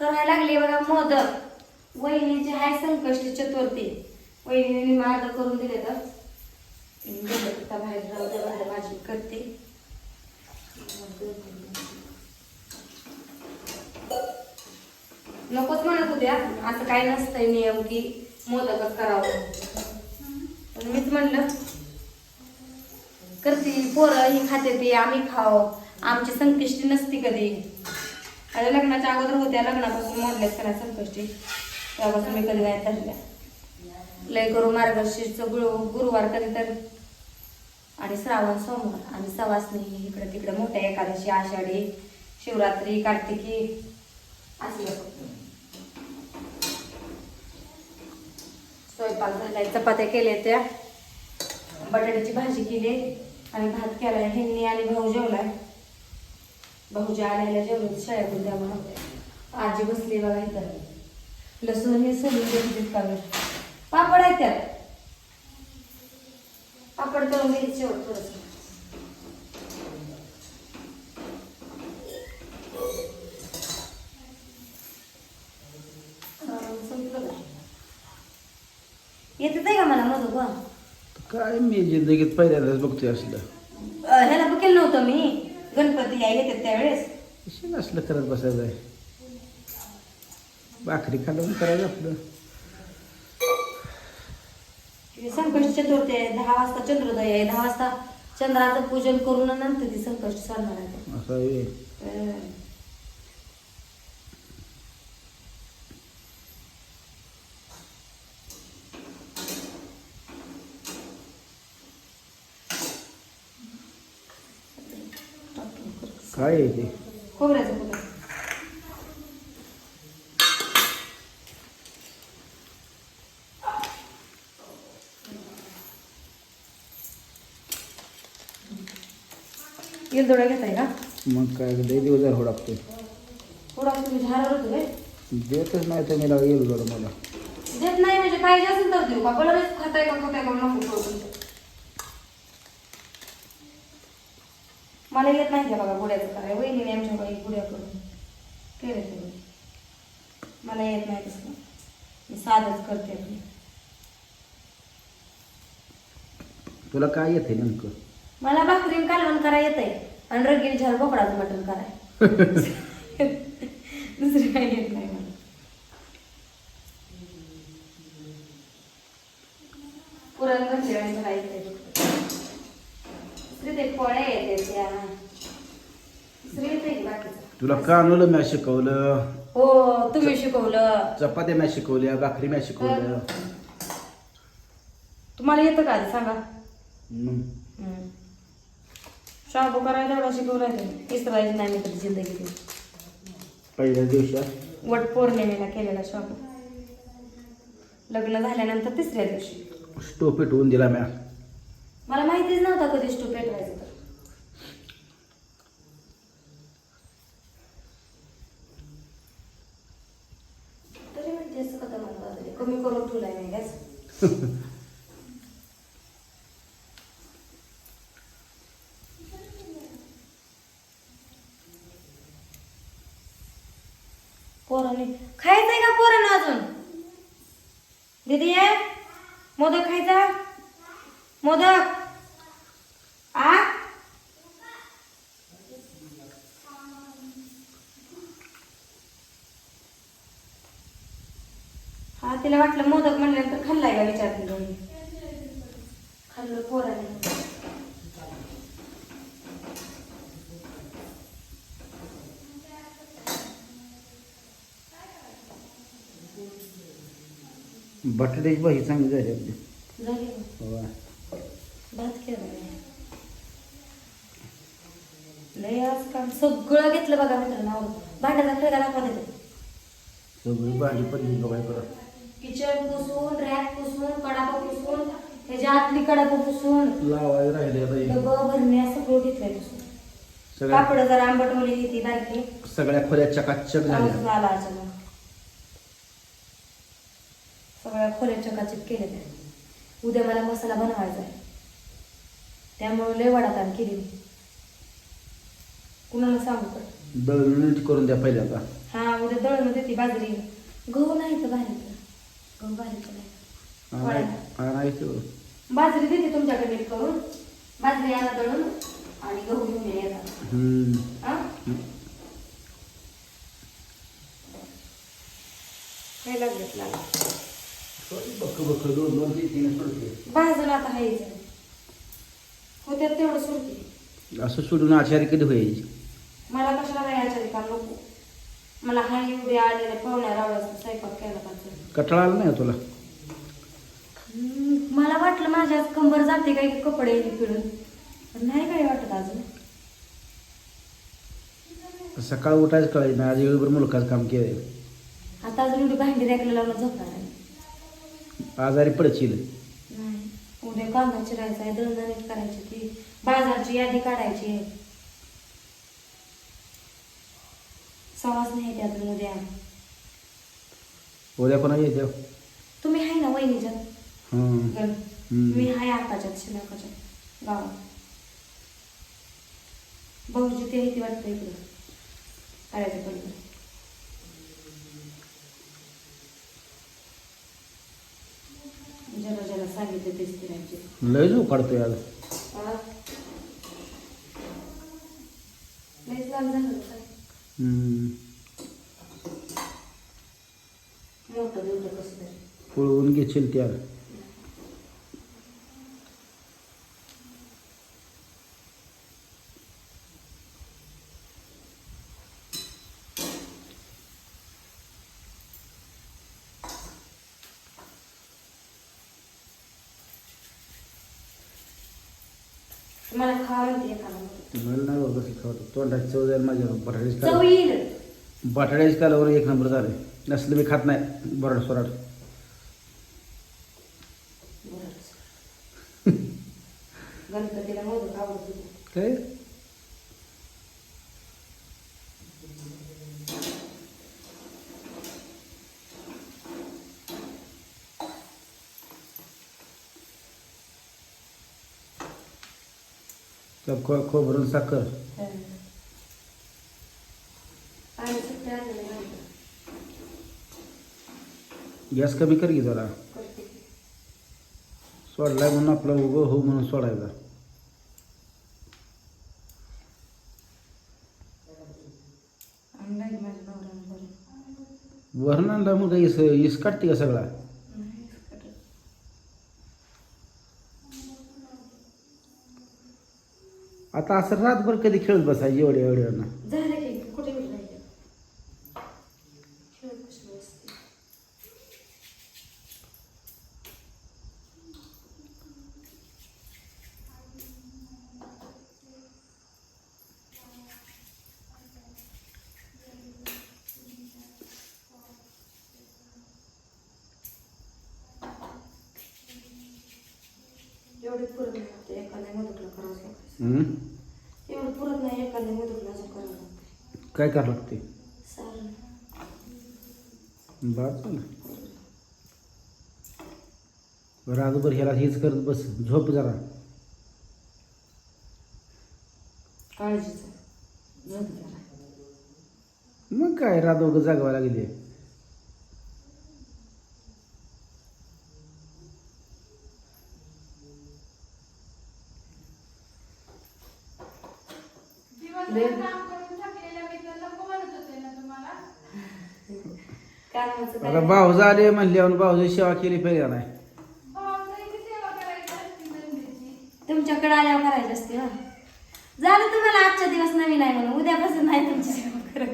करायला लागले बघा मोदक. वहिनीची हाय संकष्टी चतुर्थी. वहिनीने मार्ग करून दिले तर. बाहेर राहू माझी करते. नकोच म्हणत होत्या. असं काही नसतंय नियम की मोदकच करावं. पण मीच म्हणलं करते पोरं ही खाते ते आम्ही खाव. आमची संकष्टी नसती कधी. आता लग्नाच्या अगोदर होत्या लग्नापासून मोडल्याच करा संकष्टी. त्यापासून मी कधी नाही. धरल्या लय करू मार्गशीर्ष गुरु गुरुवार कधी तर. आणि श्रावण सोमवार. आणि सवासनी इकडं तिकडं मोठ्या एकादशी आषाढी शिवरात्री कार्तिकी. असलं स्वयंपाक झालाय चपात्या केल्या त्या. बटाट्याची भाजी केली. आणि भात केलाय. ह्यांनी आणि भाऊ जेवलाय. भाऊजी आल्याला जेवण शाळेतून त्यामुळे आजी बसली बघा इथं. लसूण हे सगळी देत का पापड आहे त्यात. पापड करून घ्यायचे थोडस. येत आहे का? मला मधू काय मी जिंदगीत पहिल्यांदाच बघतोय असलं अं, ह्याला बघेल नव्हतं मी गणपती या येतात त्यावेळेस? कशाला असलं करत बसायचं आहे भाकरी खालवून करायचं आपलं संकष्ट चतुर्थी आहे. दहा वाजता चंद्रोदय आहे. दहा वाजता चंद्राचं पूजन करून नंतर ती संकष्ट सणणार आहे. असं आहे. अं. काय आहे ते. खोबऱ्याचं खोबरं येलदोडा घेताय का? मग काय लई दिवस झाला होडाकतोय थोडा तुम्ही झाडावर होतो देतच नाही तर मी बरं मला. देत नाही म्हणजे पाहिजे असेल तर देऊ का? बरं खाताय का खाताय का नको मला येत नाही बघा गुड्याचं कराय वहिनीने आमच्याकडे गुड्या करून. केले ते मला येत नाही तसं. मी साधच करते आपली. तुला काय येते नेमकं? मला भाकरी कालवण करा येत आहे आणि रगील झाड बोकडाचं मटण कराय दुसरं काही येत नाही मला पुरण घरचे आणि मला येत आहे दुसरी ते फळे येते त्या दुसरी येते की बाकीचं? तुला कानवलं म्या शिकवलं. हो तुम्ही शिकवलं. चपात्या म्या शिकवल्या भाकरी म्या शिकवल्या. तुम्हाला येतं का आधी? सांगा. मग हम्म. शाबू करायला तेवढा शिकवलाय तुम्ही. इसरायची नाही मी कधी जिंदगी पहिल्या दिवशी वट पौर्णिमेला केलेला शाबू. लग्न झाल्यानंतर तिसऱ्या दिवशी. पेटवून दिला म्या. मला माहितीच नव्हता कधी स्टोव पेटवायचं तर. तरी म्हणते असं कमी करून ठेवलाय मी गॅस पोराने खायचंय का पोरानं अजून? दीदी मोदक खायचा? मोदक. आ? हा तिला वाटलं मोदक म्हणल्यानंतर खाल्लाय का विचारते दोन्ही? खाल्लं पोराने. बटाट्याची भाजी चांगली झाली आपली. झाली. भात केला लय आज काम सगळं घेतलं बघा मित्रांनो. भांड्याचा खेळा दाखवा देते? सगळी भाजी पडली बघाय परत किचन पुसून रॅक पुसून कडापा पुसून ह्याच्या आतली कडापा पुसून. लावायला राहिले आता हे. डबं भरण्या सगळं घेतलंय पुसून. सगळ्या कापड जरा आंबटवली ती बारकी. सगळ्या खोल्या चकाचक पाऊस झाल्या आला अचानक सगळ्या खोल्या चकाचक केले त्या. उद्या मला मसाला बनवायचा आहे. त्यामुळे लय वडा केली मी. कुणाला सांगू तर दळून नीट करून द्या पहिल्यांदा हा उद्या दळून देते बाजरी. गहू नाही तर बाहेर गहू बाहेर नाही. आणाय- आणायचं बाजरी देते तुमच्याकडे नीट करून. बाजरी आणा दळून आणि गहू घेऊन ये येतात हम्म. हा? काय लागलं लागलं बक्क बक्क दोन दोन तीन तीन सोडते भाजून आता हायच होत्यात तेवढं सुरते. असं सोडून आचारी कधी कशाला नको. मला हा एवढे आलेले पाहुण्या रावळाचा स्वयंपाक केला पाहिजे. कटाळा आला नाही तुला? हम्म, मला वाटलं माझ्या कंबर जाते काही कपडे हे पिळून. पण नाही काय वाटत अजून. सकाळ उठायचं कळायचं नाही आज वेळभर मुलकाच काम केलं आता अजून एवढी भांडी रेकला लावून झोपणार आहे. आजारी पडशील. नाही उद्या कांदा चिरायचा आहे दळदणीत करायची ती. बाजारची यादी काढायची आहे. सवास नाही त्यातून उद्या. उद्या पण येते तुम्ही आहे ना वहिनीच्या हं. गण हम्म. मी आहे आकाच्यात शिलाकाच्या गावात. भाऊजी ते ती वाटतं इकडं. करायचं पडलं ज्याला ज्याला सांगितलं तेच फिरायचे लय झोप काढतोय आज लईच लांब झालं पळवून घेशील त्याला मला खावा म्हणते मला नाही बाबा कसं खावतो तोंडाची चव जाईल माझ्या बटाट्याची चव काल येईल बटाट्याची कालावर एक नंबर झाले नसलं मी खात नाही बरड सोराट गणपतीला मोदक आवडत होते काय त्यात खो खोबरं साखर. गॅस कमी कर की जरा. सोडलाय म्हणून आपला उभं हो म्हणून सोडायचा. वरण आणला मग इस इस काढते का सगळा नाही, करत. आता असं रातभर कधी खेळत बसायची एवढ्या एवढ्या झालं की कुठे खेळत कशी बसते एवढे पुरत एखाद्या मदतला करा एवढं पुरत नाही एखाद्या मदतला असं करावं लागतं. काय करावं लागते? सारण चालेल रातभर ह्याला हेच करत बस. झोप जरा. काळजीचं. जरा. मग काय रातोग जागवा लागली आता काय भाऊ झाले म्हणल्यावर भाऊची सेवा केली पाहिजे का नाही? तुमच्याकडे आल्यावर करायची असते ना झालं तुम्हाला आजच्या दिवस नवीन आहे म्हणून. उद्यापासून नाही तुमची